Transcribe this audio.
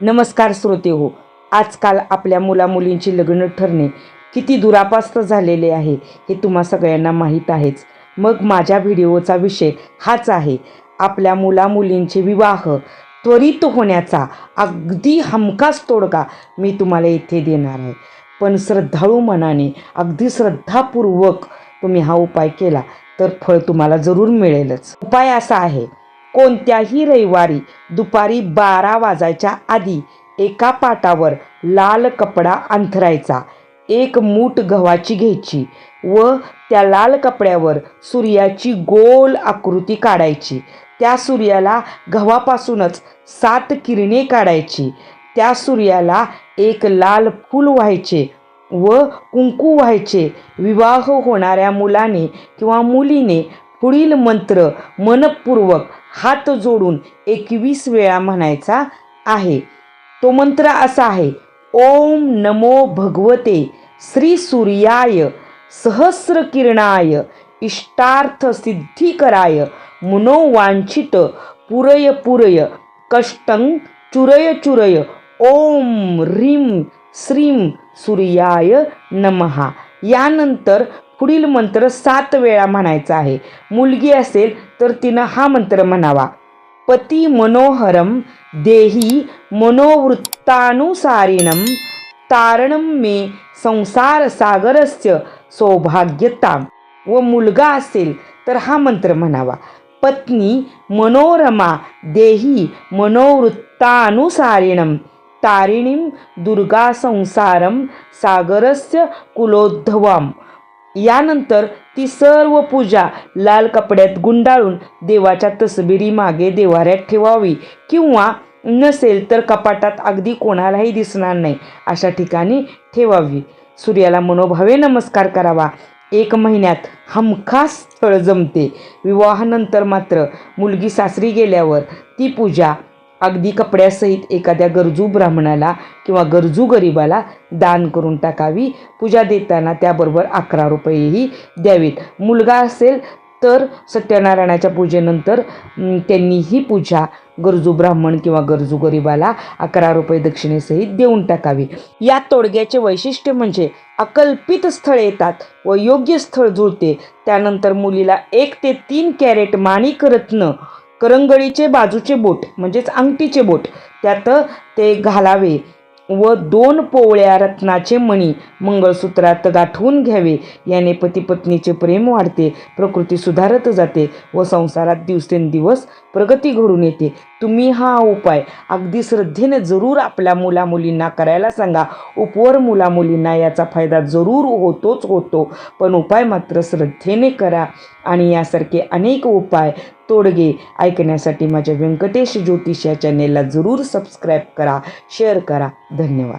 नमस्कार श्रोते हो आजकाल आपल्या मुलामुलींची लग्न ठरणे किती दुरापास्त झालेले आहे हे तुम्हा सगळ्यांना माहीत आहेच. मग माझ्या व्हिडिओचा विषय हाच आहे. आपल्या मुलामुलींचे विवाह त्वरित होण्याचा अगदी हमखास तोडगा मी तुम्हाला इथे देणार आहे. पण श्रद्धाळू मनाने अगदी श्रद्धापूर्वक तुम्ही हा उपाय केला तर फळ तुम्हाला जरूर मिळेलच. उपाय असा आहे कोणत्याही रविवारी दुपारी बारा वाजायच्या आधी एका पाटावर लाल कपडा अंथरायचा. एक मूठ गव्हाची घ्यायची व त्या लाल कपड्यावर सूर्याची गोल आकृती काढायची. त्या सूर्याला गव्हापासूनच सात किरणे काढायची. त्या सूर्याला एक लाल फूल व्हायचे व कुंकू व्हायचे. विवाह होणाऱ्या मुलाने किंवा मुलीने पुढील मंत्र मनपूर्वक हात जोडून एकवीस वेळा म्हणायचा आहे. तो मंत्र असा आहे ओम नमो भगवते श्री सूर्याय सहस्र किरणाय इष्टार्थ सिद्धिकराय मनोवांछित पुरय पुरय कष्टं चुरय चुरय ओम ह्रीं श्रीं सूर्याय नमहा. यानंतर पुढील मंत्र सात वेळा म्हणायचा आहे. मुलगी असेल तर तिनं हा मंत्र म्हणावा. पती मनोहरम देही मनोवृत्तानुसारिणं तारणं मे संसार सागरस्य सौभाग्यता. व मुलगा असेल तर हा मंत्र म्हणावा. पत्नी मनोरमा देही मनोवृत्तानुसारिणं तारिणीं दुर्गा संसारम सागरस्य कुलोद्धवम यानंतर ती सर्व पूजा लाल कपड्यात गुंडाळून देवाच्या तसबिरी मागे देवाऱ्यात ठेवावी. किंवा नसेल तर कपाटात अगदी कोणालाही दिसणार नाही अशा ठिकाणी ठेवावी. सूर्याला मनोभावे नमस्कार करावा. एक महिन्यात हमखास स्थळ जमते. विवाहानंतर मात्र मुलगी सासरी गेल्यावर ती पूजा अगदी कपड्यासहित एखाद्या गरजू ब्राह्मणाला किंवा गरजू गरिबाला दान करून टाकावी. पूजा देताना त्याबरोबर अकरा रुपयेही द्यावीत. मुलगा असेल तर सत्यनारायणाच्या पूजेनंतर त्यांनी ही पूजा गरजू ब्राह्मण किंवा गरजू गरिबाला अकरा रुपये दक्षिणेसहित देऊन टाकावी. या तोडग्याचे वैशिष्ट्य म्हणजे अकल्पित स्थळ येतात व योग्य स्थळ जुळते. त्यानंतर मुलीला एक ते तीन कॅरेट माणिक रत्न करंगळीचे बाजूचे बोट म्हणजेच अंगठीचे बोट त्यात ते घालावे व दोन पोवळ्या रत्नाचे मणी मंगळसूत्रात गाठवून घ्यावे. याने पती पत्नीचे प्रेम वाढते प्रकृती सुधारत जाते व संसारात दिवसेंदिवस प्रगती घडून येते. तुम्ही हा उपाय अगदी श्रद्धेने जरूर आपल्या मुलामुलींना करायला सांगा. उपवर मुलामुलींना याचा फायदा जरूर होतोच होतो पण उपाय मात्र श्रद्धेने करा आणि यासारखे अनेक उपाय तोडगे ऐकण्यासाठी माझ्या व्यंकटेश ज्योतिष या चॅनेलला जरूर सबस्क्राईब करा शेअर करा. धन्यवाद.